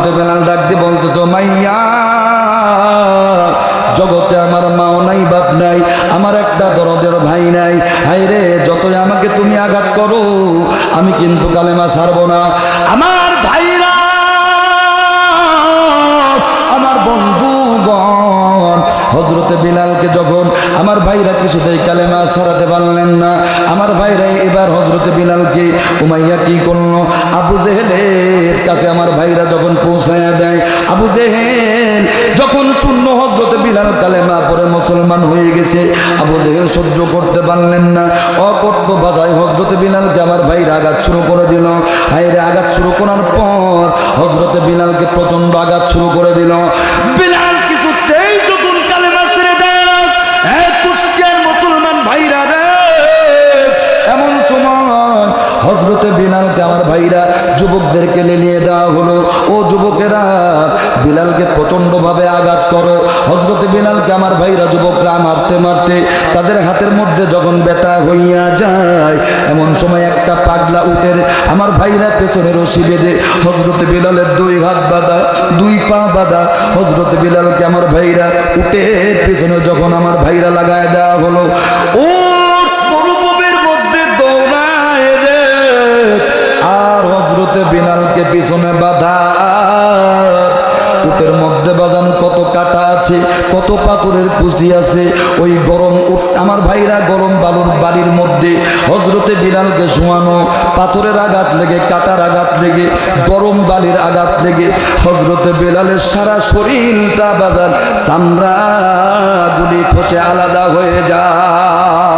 হজরতে বেলাল ডাক দিয়ে বলতেছো, মাইয়া, জগতে আমার মাও নাই, বাপ নাই, আমার একটা দরদের ভাই নাই। হাই রে, যতই আমাকে তুমি আঘাত করো, আমি কিন্তু কালেমা ছাড়বো না। আমার ভাইরা হজরতে বিলালকে যখন আমার ভাইরা কিছুতেই কালেমা ছড়াতে পারলেন না, আমার ভাইরা এবার হজরতে বিলালকে, উমাইয়া কি করল? আবু জেহেলের কাছে আমার ভাইরা যখন পৌঁছায়া দেয়, আবু জেহেল যখন শূন্য হজরতে বিলাল কালেমা পরে মুসলমান হয়ে গেছে, আবু জেহেল সহ্য করতে পারলেন না। অকট্য ভাষায় হজরতে বিলালকে আমার ভাইরা আঘাত শুরু করে দিল। ভাইরে আঘাত শুরু করার পর হজরতে বিলালকে প্রচণ্ড আঘাত শুরু করে দিল। হজরতে বিলালকে আমার ভাইরা যুবকদেরকে নিয়ে দেওয়া হলো। ও যুবকেরা, বিলালকে প্রচণ্ড ভাবে আঘাত করো। হজরতে বিলালকে আমার ভাইরা যুবকরা মারতে মারতে তাদের হাতের মধ্যে যখন ব্যথা হইয়া যায়, এমন সময় একটা পাগলা উঠের আমার ভাইরা পেছনে রশি বেঁধে হজরতে বিলালের দুই হাত বাঁধা, দুই পা বাঁধা হজরতে বিলালকে আমার ভাইরা উঠে পেছনে যখন আমার ভাইরা লাগায় দেওয়া হলো, ও পিছনে বাধা। উটের মধ্যে বাজান কত কাটা আছে, কত পাথরের কুচি আছে, ওই গরম উট আমার ভাইরা গরম বালুর বাড়ির মধ্যে হজরতে বিলালকে শোয়ানো, পাথরের আঘাত লেগে, কাটার আঘাত লেগে, গরম বালির আঘাত লেগে হজরতে বেলালের সারা শরীরটা বাজার চামড়া গুলি খসে আলাদা হয়ে যায়।